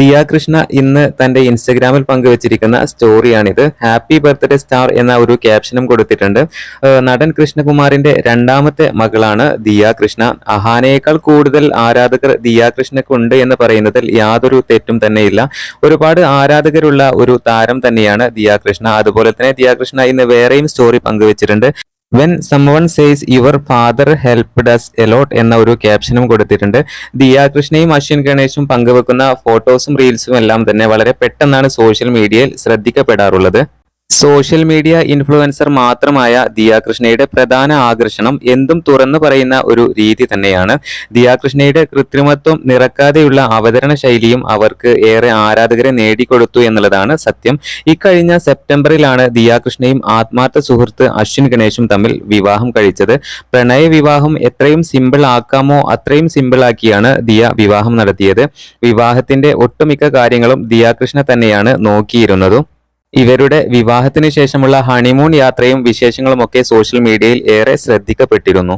ദിയ കൃഷ്ണ ഇന്ന് തന്റെ ഇൻസ്റ്റഗ്രാമിൽ പങ്കുവച്ചിരിക്കുന്ന സ്റ്റോറിയാണിത്. ഹാപ്പി ബർത്ത്ഡേ സ്റ്റാർ എന്ന ഒരു ക്യാപ്ഷനും കൊടുത്തിട്ടുണ്ട്. നടൻ കൃഷ്ണകുമാറിന്റെ രണ്ടാമത്തെ മകളാണ് ദിയ കൃഷ്ണ അഹാനയേക്കാൾ കൂടുതൽ ആരാധകർ ദിയ കൃഷ്ണക്കുണ്ട് എന്ന് പറയുന്നതിൽ യാതൊരു തെറ്റും തന്നെയില്ല. ഒരുപാട് ആരാധകരുള്ള ഒരു താരം തന്നെയാണ് ദിയ കൃഷ്ണ അതുപോലെ തന്നെ ദിയ കൃഷ്ണ ഇന്ന് വേറെയും സ്റ്റോറി പങ്കുവച്ചിട്ടുണ്ട്. When someone says your father help does a lot എന്ന ഒരു ക്യാപ്ഷനും കൊടുത്തിട്ടുണ്ട്. ദിയ കൃഷ്ണയും അശ്വിൻ ഗണേശും പങ്കുവെക്കുന്ന ഫോട്ടോസും റീൽസും എല്ലാം തന്നെ വളരെ പെട്ടെന്നാണ് സോഷ്യൽ മീഡിയയിൽ ശ്രദ്ധിക്കപ്പെടാറുള്ളത്. സോഷ്യൽ മീഡിയ ഇൻഫ്ലുവൻസർ മാത്രമായ ദിയാകൃഷ്ണയുടെ പ്രധാന ആകർഷണം എന്തും തുറന്നു പറയുന്ന ഒരു രീതി തന്നെയാണ്. ദിയാകൃഷ്ണയുടെ കൃത്രിമത്വം നിറക്കാതെയുള്ള അവതരണ ശൈലിയും അവർക്ക് ഏറെ ആരാധകരെ നേടിക്കൊടുത്തു എന്നുള്ളതാണ് സത്യം. ഇക്കഴിഞ്ഞ സെപ്റ്റംബറിലാണ് ദിയാകൃഷ്ണയും ആത്മാർത്ഥ സുഹൃത്ത് അശ്വിൻ ഗണേശും തമ്മിൽ വിവാഹം കഴിച്ചത്. പ്രണയ വിവാഹം എത്രയും സിമ്പിൾ ആക്കാമോ അത്രയും സിമ്പിൾ ആക്കിയാണ് ദിയ വിവാഹം നടത്തിയത്. വിവാഹത്തിന്റെ ഒട്ടുമിക്ക കാര്യങ്ങളും ദിയാകൃഷ്ണ തന്നെയാണ് നോക്കിയിരുന്നതും. ഇവരുടെ വിവാഹത്തിന് ശേഷമുള്ള ഹണിമൂൺ യാത്രയും വിശേഷങ്ങളുമൊക്കെ സോഷ്യൽ മീഡിയയിൽ ഏറെ ശ്രദ്ധിക്കപ്പെട്ടിരുന്നു.